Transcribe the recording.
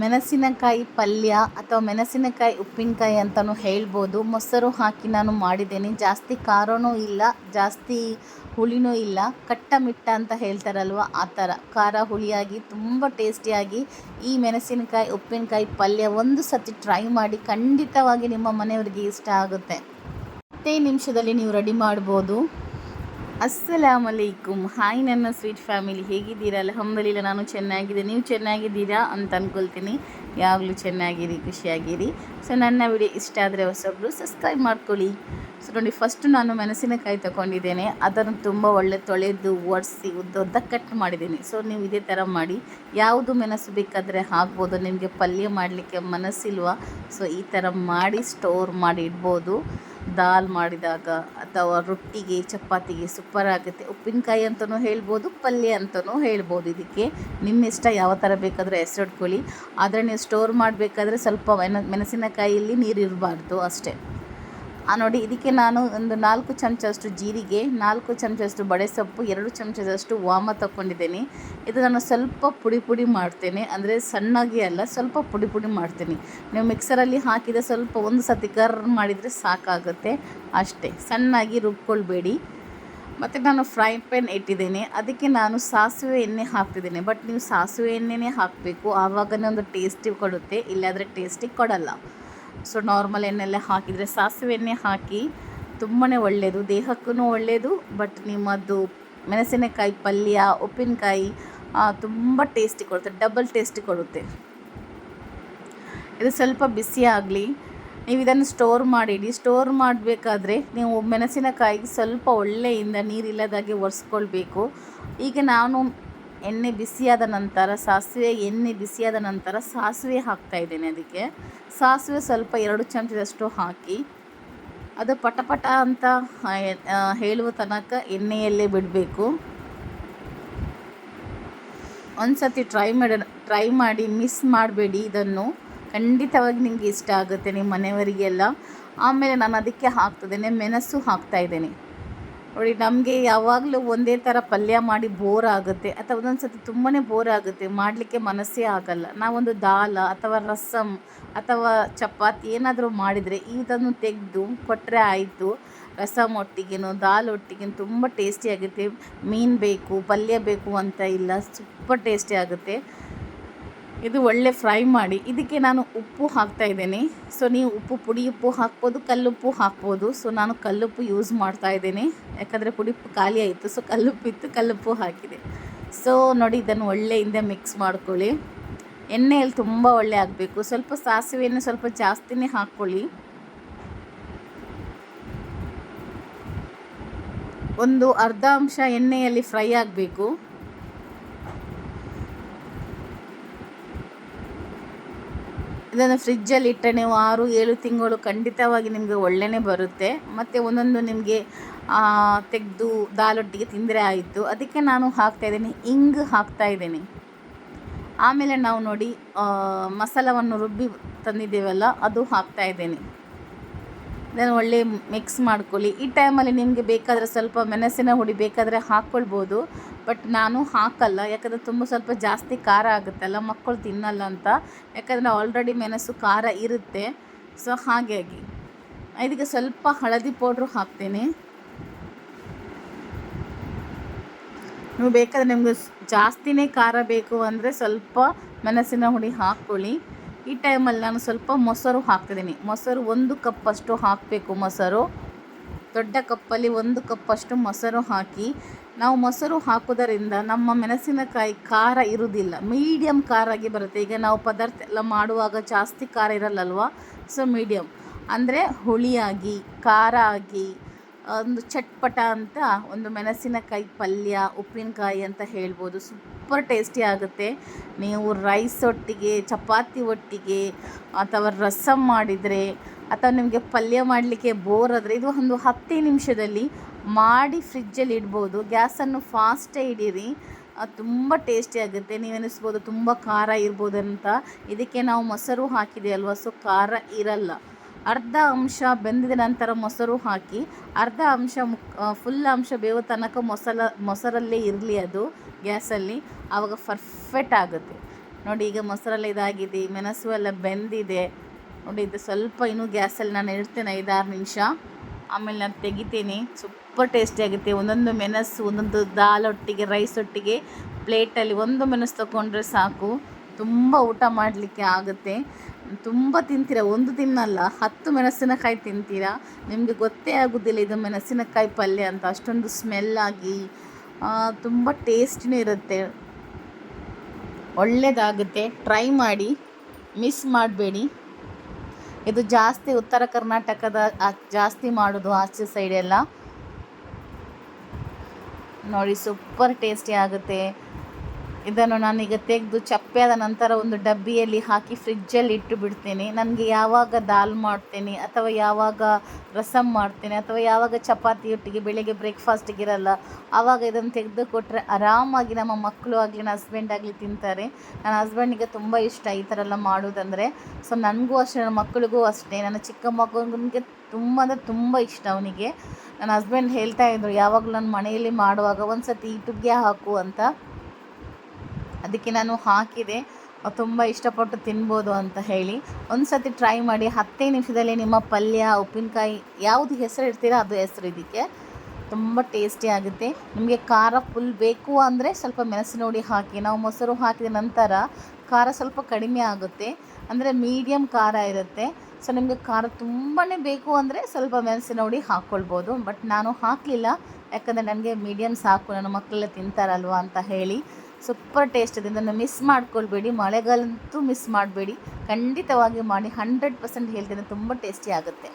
ಮೆಣಸಿನಕಾಯಿ ಪಲ್ಯ ಅಥವಾ ಮೆಣಸಿನಕಾಯಿ ಉಪ್ಪಿನಕಾಯಿ ಅಂತಲೂ ಹೇಳ್ಬೋದು. ಮೊಸರು ಹಾಕಿ ನಾನು ಮಾಡಿದ್ದೇನೆ. ಜಾಸ್ತಿ ಖಾರವೂ ಇಲ್ಲ, ಜಾಸ್ತಿ ಹುಳಿನೂ ಇಲ್ಲ. ಕಟ್ಟ ಮಿಟ್ಟ ಅಂತ ಹೇಳ್ತಾರಲ್ವ ಆ ಥರ. ಖಾರ, ಹುಳಿಯಾಗಿ, ತುಂಬ ಟೇಸ್ಟಿಯಾಗಿ ಈ ಮೆಣಸಿನಕಾಯಿ, ಉಪ್ಪಿನಕಾಯಿ ಪಲ್ಯ ಒಂದು ಸತಿ ಟ್ರೈ ಮಾಡಿ ಖಂಡಿತವಾಗಿ ನಿಮ್ಮ ಮನೆಯವರಿಗೆ ಇಷ್ಟ ಆಗುತ್ತೆ. ಹತ್ತೇ ನಿಮಿಷದಲ್ಲಿ ನೀವು ರೆಡಿ ಮಾಡ್ಬೋದು. ಅಸ್ಸಲಾಮ್ ಅಲೈಕುಮ್ ಹಾಯ್ ನನ್ನ ಸ್ವೀಟ್ ಫ್ಯಾಮಿಲಿ ಹೇಗಿದ್ದೀರಾ? ಅಲ್ಹಮ್ದುಲಿಲ್ಲ, ನಾನು ಚೆನ್ನಾಗಿದೆ ನೀವು ಚೆನ್ನಾಗಿದ್ದೀರಾ ಅಂತ ಅಂದ್ಕೊಳ್ತೀನಿ ಯಾವಾಗಲೂ ಚೆನ್ನಾಗಿರಿ, ಖುಷಿಯಾಗಿರಿ. ಸೊ ನನ್ನ ವಿಡಿಯೋ ಇಷ್ಟ ಆದರೆ ಹೊಸೊಬ್ಬರು ಸಬ್ಸ್ಕ್ರೈಬ್ ಮಾಡ್ಕೊಳ್ಳಿ. ಸೊ ನೋಡಿ ಫಸ್ಟು ನಾನು ಮೆಣಸಿನಕಾಯಿ ತೊಗೊಂಡಿದ್ದೇನೆ. ಅದನ್ನು ತುಂಬ ಒಳ್ಳೆ ತೊಳೆದು ಒರೆಸಿ ಉದ್ದ ಕಟ್ ಮಾಡಿದ್ದೀನಿ. ಸೊ ನೀವು ಇದೇ ಥರ ಮಾಡಿ. ಯಾವುದು ಮೆಣಸು ಬೇಕಾದರೆ ಹಾಕ್ಬೋದು. ನಿಮಗೆ ಪಲ್ಯ ಮಾಡಲಿಕ್ಕೆ ಮನಸ್ಸಿಲ್ವಾ? ಸೊ ಈ ಥರ ಮಾಡಿ ಸ್ಟೋರ್ ಮಾಡಿ ಇಡ್ಬೋದು. ದಾಲ್ ಮಾಡಿದಾಗ ಅಥವಾ ರೊಟ್ಟಿಗೆ, ಚಪಾತಿಗೆ ಸೂಪರ್ ಆಗುತ್ತೆ. ಉಪ್ಪಿನಕಾಯಿ ಅಂತಲೂ ಹೇಳ್ಬೋದು, ಪಲ್ಯ ಅಂತಲೂ ಹೇಳ್ಬೋದು. ಇದಕ್ಕೆ ನಿಮ್ಮ ಇಷ್ಟ ಯಾವ ಥರ ಬೇಕಾದರೆ ಹೆಸರಿಟ್ಕೊಳ್ಳಿ ಆದರೆ ನೀವು ಸ್ಟೋರ್ ಮಾಡಬೇಕಾದ್ರೆ ಸ್ವಲ್ಪ ಮೆಣ ಮೆಣಸಿನಕಾಯಿಯಲ್ಲಿ ನೀರು ಇರಬಾರ್ದು ಅಷ್ಟೇ. ನೋಡಿ, ಇದಕ್ಕೆ ನಾನು ಒಂದು ನಾಲ್ಕು ಚಮಚದಷ್ಟು ಜೀರಿಗೆ, ನಾಲ್ಕು ಚಮಚದಷ್ಟು ಬಡೆ ಸೊಪ್ಪು ಎರಡು ಚಮಚದಷ್ಟು ವಾಮ ತಗೊಂಡಿದ್ದೀನಿ ಇದು ನಾನು ಸ್ವಲ್ಪ ಪುಡಿ ಪುಡಿ ಮಾಡ್ತೇನೆ. ಅಂದರೆ ಸಣ್ಣಗೆ ಅಲ್ಲ, ಸ್ವಲ್ಪ ಪುಡಿ ಪುಡಿ ಮಾಡ್ತೀನಿ. ನೀವು ಮಿಕ್ಸರಲ್ಲಿ ಹಾಕಿದರೆ ಸ್ವಲ್ಪ ಒಂದು ಸತಿ ಕರ್ ಮಾಡಿದರೆ ಸಾಕಾಗುತ್ತೆ. ಅಷ್ಟೇ, ಸಣ್ಣಾಗಿ ರುಬ್ಕೊಳ್ಬೇಡಿ. ಮತ್ತು ನಾನು ಫ್ರೈ ಪ್ಯಾನ್ ಇಟ್ಟಿದ್ದೇನೆ. ಅದಕ್ಕೆ ನಾನು ಸಾಸಿವೆ ಎಣ್ಣೆ ಹಾಕ್ತಿದ್ದೇನೆ. ಬಟ್ ನೀವು ಸಾಸಿವೆ ಎಣ್ಣೆನೇ ಹಾಕಬೇಕು. ಆವಾಗನೇ ಒಂದು ಟೇಸ್ಟಿ ಕೊಡುತ್ತೆ. ಇಲ್ಲಾದರೆ ಟೇಸ್ಟಿ ಕೊಡಲ್ಲ. ಸೊ ನಾರ್ಮಲ್ ಎಣ್ಣೆಲ್ಲ ಹಾಕಿದರೆ ಸಾಸಿವೆ ಎಣ್ಣೆ ಹಾಕಿ ತುಂಬಾ ಒಳ್ಳೆಯದು ದೇಹಕ್ಕೂ ಒಳ್ಳೆಯದು ಬಟ್ ನಿಮ್ಮದು ಮೆಣಸಿನಕಾಯಿ, ಪಲ್ಯ, ಉಪ್ಪಿನಕಾಯಿ ತುಂಬ ಟೇಸ್ಟಿ ಕೊಡುತ್ತೆ ಡಬಲ್ ಟೇಸ್ಟಿ ಕೊಡುತ್ತೆ. ಇದು ಸ್ವಲ್ಪ ಬಿಸಿ ಆಗಲಿ, ನೀವು ಇದನ್ನು ಸ್ಟೋರ್ ಮಾಡಿಡಿ. ಸ್ಟೋರ್ ಮಾಡಬೇಕಾದ್ರೆ ನೀವು ಮೆಣಸಿನಕಾಯಿ ಸ್ವಲ್ಪ ಒಳ್ಳೆಯಿಂದ ನೀರಿಲ್ಲದಾಗೆ ಒರೆಸ್ಕೊಳ್ಬೇಕು. ಈಗ ನಾನು ಎಣ್ಣೆ ಬಿಸಿಯಾದ ನಂತರ ಸಾಸಿವೆ, ಎಣ್ಣೆ ಬಿಸಿಯಾದ ನಂತರ ಸಾಸಿವೆ ಹಾಕ್ತಾ ಇದ್ದೇನೆ ಅದಕ್ಕೆ. ಸಾಸಿವೆ ಸ್ವಲ್ಪ ಎರಡು ಚಮಚದಷ್ಟು ಹಾಕಿ, ಅದು ಪಟಪಟ ಅಂತ ಹೇಳುವ ತನಕ ಎಣ್ಣೆಯಲ್ಲೇ ಬಿಡಬೇಕು. ಒಂದು ಸತಿ ಟ್ರೈ ಮಾಡ, ಟ್ರೈ ಮಾಡಿ, ಮಿಸ್ ಮಾಡಬೇಡಿ ಇದನ್ನು. ಖಂಡಿತವಾಗಿ ನಿಮಗೆ ಇಷ್ಟ ಆಗುತ್ತೆ ನಿಮ್ಮ ಮನೆಯವರಿಗೆಲ್ಲ. ಆಮೇಲೆ ನಾನು ಅದಕ್ಕೆ ಹಾಕ್ತಿದ್ದೇನೆ ಮೆಣಸು ಹಾಕ್ತಾ ಇದ್ದೇನೆ. ನೋಡಿ, ನಮಗೆ ಯಾವಾಗಲೂ ಒಂದೇ ಥರ ಪಲ್ಯ ಮಾಡಿ ಬೋರ್ ಆಗುತ್ತೆ. ಅಥವಾ ಒಂದೊಂದು ಸತಿ ತುಂಬಾ ಬೋರ್ ಆಗುತ್ತೆ. ಮಾಡಲಿಕ್ಕೆ ಮನಸ್ಸೇ ಆಗಲ್ಲ. ನಾವೊಂದು ದಾಲ್ ಅಥವಾ ರಸಮ್ ಅಥವಾ ಚಪಾತಿ ಏನಾದರೂ ಮಾಡಿದರೆ ಇದನ್ನು ತೆಗೆದು ಕೊಟ್ಟರೆ ಆಯಿತು. ರಸಮ್ ಒಟ್ಟಿಗೆನೋ, ದಾಲ್ ಒಟ್ಟಿಗೇನು ತುಂಬ ಟೇಸ್ಟಿಯಾಗುತ್ತೆ ಮೀನು ಬೇಕು, ಪಲ್ಯ ಬೇಕು ಅಂತ ಇಲ್ಲ. ಸೂಪರ್ ಟೇಸ್ಟಿ ಆಗುತ್ತೆ. ಇದು ಒಳ್ಳೆ ಫ್ರೈ ಮಾಡಿ. ಇದಕ್ಕೆ ನಾನು ಉಪ್ಪು ಹಾಕ್ತಾ ಇದ್ದೇನೆ. ಸೊ ನೀವು ಉಪ್ಪು, ಪುಡಿ ಉಪ್ಪು ಹಾಕ್ಬೋದು, ಕಲ್ಲುಪ್ಪು ಹಾಕ್ಬೋದು. ಸೊ ನಾನು ಕಲ್ಲುಪ್ಪು ಯೂಸ್ ಮಾಡ್ತಾ ಇದ್ದೇನೆ. ಯಾಕಂದರೆ ಪುಡಿ ಖಾಲಿ ಆಯಿತು ಸೊ ಕಲ್ಲುಪ್ಪು ಇತ್ತು, ಕಲ್ಲುಪ್ಪು ಹಾಕಿದೆ. ಸೊ ನೋಡಿ ಇದನ್ನು ಒಳ್ಳೆಯಿಂದ ಮಿಕ್ಸ್ ಮಾಡ್ಕೊಳ್ಳಿ. ಎಣ್ಣೆಯಲ್ಲಿ ತುಂಬ ಒಳ್ಳೆ ಆಗಬೇಕು. ಸ್ವಲ್ಪ ಸಾಸಿವೆಯನ್ನು ಸ್ವಲ್ಪ ಜಾಸ್ತಿನೇ ಹಾಕ್ಕೊಳ್ಳಿ. ಒಂದು ಅರ್ಧ ಅಂಶ ಎಣ್ಣೆಯಲ್ಲಿ ಫ್ರೈ ಆಗಬೇಕು. ಇದನ್ನು ಫ್ರಿಜ್ಜಲ್ಲಿ ಇಟ್ಟರೆ ನೀವು ಆರು, ಏಳು ತಿಂಗಳು ಖಂಡಿತವಾಗಿ ನಿಮಗೆ ಒಳ್ಳೆಯೇ ಬರುತ್ತೆ. ಮತ್ತು ಒಂದೊಂದು ನಿಮಗೆ ತೆಗೆದು ದಾಲೊಟ್ಟಿಗೆ ತಿಂದರೆ ಆಯಿತು. ಅದಕ್ಕೆ ನಾನು ಹಾಕ್ತಾಯಿದ್ದೀನಿ ಹಾಕ್ತಾ ಹಾಕ್ತಾಯಿದ್ದೀನಿ ಆಮೇಲೆ ನಾವು ನೋಡಿ ಮಸಾಲವನ್ನು ರುಬ್ಬಿ ತಂದಿದ್ದೇವಲ್ಲ, ಅದು ಹಾಕ್ತಾಯಿದ್ದೀನಿ ಇದನ್ನು ಒಳ್ಳೆ ಮಿಕ್ಸ್ ಮಾಡ್ಕೊಳ್ಳಿ. ಈ ಟೈಮಲ್ಲಿ ನಿಮಗೆ ಬೇಕಾದರೆ ಸ್ವಲ್ಪ ಮೆಣಸಿನ ಹುಡಿ ಬೇಕಾದರೆ ಹಾಕ್ಕೊಳ್ಬೋದು. ಬಟ್ ನಾನು ಹಾಕಲ್ಲ. ಯಾಕಂದರೆ ತುಂಬ ಸ್ವಲ್ಪ ಜಾಸ್ತಿ ಖಾರ ಆಗುತ್ತಲ್ಲ ಮಕ್ಕಳು ತಿನ್ನಲ್ಲ ಅಂತ. ಯಾಕಂದರೆ ಆಲ್ರೆಡಿ ಮೆಣಸು ಖಾರ ಇರುತ್ತೆ. ಸೊ ಹಾಗಾಗಿ ಇದಕ್ಕೆ ಸ್ವಲ್ಪ ಹಳದಿ ಪೌಡ್ರು ಹಾಕ್ತೀನಿ. ನೀವು ಬೇಕಾದರೆ ನಿಮಗೆ ಜಾಸ್ತಿನೇ ಖಾರ ಬೇಕು ಅಂದರೆ ಸ್ವಲ್ಪ ಮೆಣಸಿನ ಹುಡಿ ಹಾಕ್ಕೊಳ್ಳಿ. ಈ ಟೈಮಲ್ಲಿ ನಾನು ಸ್ವಲ್ಪ ಮೊಸರು ಹಾಕ್ತಿದ್ದೀನಿ. ಮೊಸರು ಒಂದು ಕಪ್ಪಷ್ಟು ಹಾಕಬೇಕು ಮೊಸರು. ದೊಡ್ಡ ಕಪ್ಪಲ್ಲಿ ಒಂದು ಕಪ್ಪಷ್ಟು ಮೊಸರು ಹಾಕಿ, ನಾವು ಮೊಸರು ಹಾಕೋದರಿಂದ ನಮ್ಮ ಮೆಣಸಿನಕಾಯಿ ಖಾರ ಇರುವುದಿಲ್ಲ. ಮೀಡಿಯಮ್ ಖಾರ ಆಗಿ ಬರುತ್ತೆ. ಈಗ ನಾವು ಪದಾರ್ಥ ಎಲ್ಲ ಮಾಡುವಾಗ ಜಾಸ್ತಿ ಖಾರ ಇರಲ್ಲಲ್ವ? ಸೊ ಮೀಡಿಯಮ್ ಅಂದರೆ ಹುಳಿಯಾಗಿ, ಖಾರ ಆಗಿ ಒಂದು ಚಟ್ಪಟ ಅಂತ, ಒಂದು ಮೆಣಸಿನಕಾಯಿ ಪಲ್ಯ, ಉಪ್ಪಿನಕಾಯಿ ಅಂತ ಹೇಳ್ಬೋದು. ಸೂಪರ್ ಟೇಸ್ಟಿ ಆಗುತ್ತೆ. ನೀವು ರೈಸ್ ಒಟ್ಟಿಗೆ, ಚಪಾತಿ ಒಟ್ಟಿಗೆ, ಅಥವಾ ರಸಂ ಮಾಡಿದರೆ, ಅಥವಾ ನಿಮಗೆ ಪಲ್ಯ ಮಾಡಲಿಕ್ಕೆ ಬೋರ್ ಆದರೆ, ಇದು ಒಂದು ಹತ್ತೇ ನಿಮಿಷದಲ್ಲಿ ಮಾಡಿ ಫ್ರಿಜ್ಜಲ್ಲಿ ಇಡ್ಬೋದು. ಗ್ಯಾಸನ್ನು ಫಾಸ್ಟೇ ಇಡೀರಿ ತುಂಬ ಟೇಸ್ಟಿ ಆಗುತ್ತೆ. ನೀವೆನಿಸ್ಬೋದು ತುಂಬ ಖಾರ ಇರ್ಬೋದು ಅಂತ ಇದಕ್ಕೆ ನಾವು ಮೊಸರು ಹಾಕಿದೆ ಅಲ್ವಾ? ಸೊ ಖಾರ ಇರಲ್ಲ. ಅರ್ಧ ಅಂಶ ಬೆಂದಿದ ನಂತರ ಮೊಸರು ಹಾಕಿ, ಅರ್ಧ ಅಂಶ ಮುಕ್ ಫುಲ್ ಅಂಶ ಬೇವ ತನಕ ಮೊಸಲ, ಮೊಸರಲ್ಲೇ ಇರಲಿ ಅದು ಗ್ಯಾಸಲ್ಲಿ. ಆವಾಗ ಪರ್ಫೆಕ್ಟ್ ಆಗುತ್ತೆ. ನೋಡಿ ಈಗ ಮೊಸರಲ್ಲಿ ಇದಾಗಿದೆ, ಮೆಣಸು ಎಲ್ಲ ಬೆಂದಿದೆ. ನೋಡಿ ಇದು ಸ್ವಲ್ಪ ಇನ್ನೂ ಗ್ಯಾಸಲ್ಲಿ ನಾನು ಇಡ್ತೇನೆ ಐದಾರು ನಿಮಿಷ. ಆಮೇಲೆ ನಾನು ತೆಗಿತೀನಿ. ಸೂಪರ್ ಟೇಸ್ಟಿ ಆಗುತ್ತೆ. ಒಂದೊಂದು ಮೆಣಸು, ಒಂದೊಂದು ದಾಲ್ ಒಟ್ಟಿಗೆ ರೈಸ್ ಒಟ್ಟಿಗೆ ಪ್ಲೇಟಲ್ಲಿ ಒಂದು ಮೆಣಸು ತೊಗೊಂಡ್ರೆ ಸಾಕು. ತುಂಬ ಊಟ ಮಾಡಲಿಕ್ಕೆ ಆಗುತ್ತೆ. ತುಂಬ ತಿಂತೀರಾ? ಒಂದು ತಿನ್ನಲ್ಲ. ಹತ್ತು ಮೆಣಸಿನಕಾಯಿ ತಿಂತೀರಾ? ನಿಮಗೆ ಗೊತ್ತೇ ಆಗೋದಿಲ್ಲ ಇದು ಮೆಣಸಿನಕಾಯಿ ಪಲ್ಯ ಅಂತ. ಅಷ್ಟೊಂದು ಸ್ಮೆಲ್ ಆಗಿ ತುಂಬ ಟೇಸ್ಟಿನೂ ಇರುತ್ತೆ. ಒಳ್ಳೆಯದಾಗುತ್ತೆ ಟ್ರೈ ಮಾಡಿ. ಮಿಸ್ ಮಾಡಬೇಡಿ. ಇದು ಜಾಸ್ತಿ ಉತ್ತರ ಕರ್ನಾಟಕದ ಜಾಸ್ತಿ ಮಾಡೋದು ಆಚೆ ಸೈಡೆಲ್ಲ ನೋಡಿ ಸೂಪರ್ ಟೇಸ್ಟಿ ಆಗುತ್ತೆ. ಇದನ್ನು ನಾನೀಗ ತೆಗೆದು ಚಪ್ಪೆಯಾದ ನಂತರ ಒಂದು ಡಬ್ಬಿಯಲ್ಲಿ ಹಾಕಿ ಫ್ರಿಜ್ಜಲ್ಲಿ ಇಟ್ಟು ಬಿಡ್ತೀನಿ ನನಗೆ ಯಾವಾಗ ದಾಲ್ ಮಾಡ್ತೀನಿ ಅಥವಾ ಯಾವಾಗ ರಸಮ್ ಮಾಡ್ತೀನಿ ಅಥವಾ ಯಾವಾಗ ಚಪಾತಿಯೊಟ್ಟಿಗೆ ಬೆಳಗ್ಗೆ ಬ್ರೇಕ್ಫಾಸ್ಟಿಗೆ ಇರಲ್ಲ, ಆವಾಗ ಇದನ್ನು ತೆಗೆದು ಕೊಟ್ಟರೆ ಆರಾಮಾಗಿ ನಮ್ಮ ಮಕ್ಕಳು ಆಗಲಿ, ನನ್ನ ಹಸ್ಬೆಂಡ್ ಆಗಲಿ ತಿಂತಾರೆ. ನನ್ನ ಹಸ್ಬೆಂಡಿಗೆ ತುಂಬ ಇಷ್ಟ ಈ ಥರ ಎಲ್ಲ ಮಾಡೋದಂದರೆ. ಸೊ ನನಗೂ ಅಷ್ಟೇ, ನನ್ನ ಮಕ್ಕಳಿಗೂ ಅಷ್ಟೇ. ನನ್ನ ಚಿಕ್ಕ ಮಗನಿಗೆ ತುಂಬ ಅಂದರೆ ತುಂಬ ಇಷ್ಟ ಅವನಿಗೆ. ನನ್ನ ಹಸ್ಬೆಂಡ್ ಹೇಳ್ತಾ ಇದ್ರು, ಯಾವಾಗಲೂ ನಾನು ಮನೆಯಲ್ಲಿ ಮಾಡುವಾಗ ಒಂದು ಸತಿ ಯೂಟ್ಯೂಬ್ಗೆ ಹಾಕು ಅಂತ. ಅದಕ್ಕೆ ನಾನು ಹಾಕಿದೆ. ತುಂಬ ಇಷ್ಟಪಟ್ಟು ತಿನ್ಬೋದು ಅಂತ ಹೇಳಿ. ಒಂದು ಸತಿ ಟ್ರೈ ಮಾಡಿ ಹತ್ತೇ ನಿಮಿಷದಲ್ಲಿ ನಿಮ್ಮ ಪಲ್ಯ, ಉಪ್ಪಿನಕಾಯಿ ಯಾವುದು ಹೆಸರು ಇಡ್ತೀರಾ ಅದು ಹೆಸರು ಇದಕ್ಕೆ. ತುಂಬ ಟೇಸ್ಟಿ ಆಗುತ್ತೆ. ನಿಮಗೆ ಖಾರ ಫುಲ್ ಬೇಕು ಅಂದರೆ ಸ್ವಲ್ಪ ಮೆಣಸಿನ ಹುಡಿ ಹಾಕಿ. ನಾವು ಮೊಸರು ಹಾಕಿದ ನಂತರ ಖಾರ ಸ್ವಲ್ಪ ಕಡಿಮೆ ಆಗುತ್ತೆ. ಅಂದರೆ ಮೀಡಿಯಮ್ ಖಾರ ಇರುತ್ತೆ. ಸೊ ನಿಮಗೆ ಖಾರ ತುಂಬಾ ಬೇಕು ಅಂದರೆ ಸ್ವಲ್ಪ ಮೆಣಸಿನ ಹುಡಿ ಹಾಕ್ಕೊಳ್ಬೋದು ಬಟ್ ನಾನು ಹಾಕಲಿಲ್ಲ. ಯಾಕಂದರೆ ನನಗೆ ಮೀಡಿಯಮ್ ಸಾಕು. ನನ್ನ ಮಕ್ಕಳೆಲ್ಲ ತಿಂತಾರಲ್ವ ಅಂತ ಹೇಳಿ. ಸೂಪರ್ ಟೇಸ್ಟ್ ಇದೆ. ಇದನ್ನು ಮಿಸ್ ಮಾಡ್ಕೊಳ್ಬೇಡಿ. ಮಳೆಗಾಲಂತೂ ಮಿಸ್ ಮಾಡಬೇಡಿ. ಖಂಡಿತವಾಗಿ ಮಾಡಿ. ಹಂಡ್ರೆಡ್ ಪರ್ಸೆಂಟ್ ಹೇಳ್ತೇನೆ ತುಂಬ ಟೇಸ್ಟಿ ಆಗುತ್ತೆ.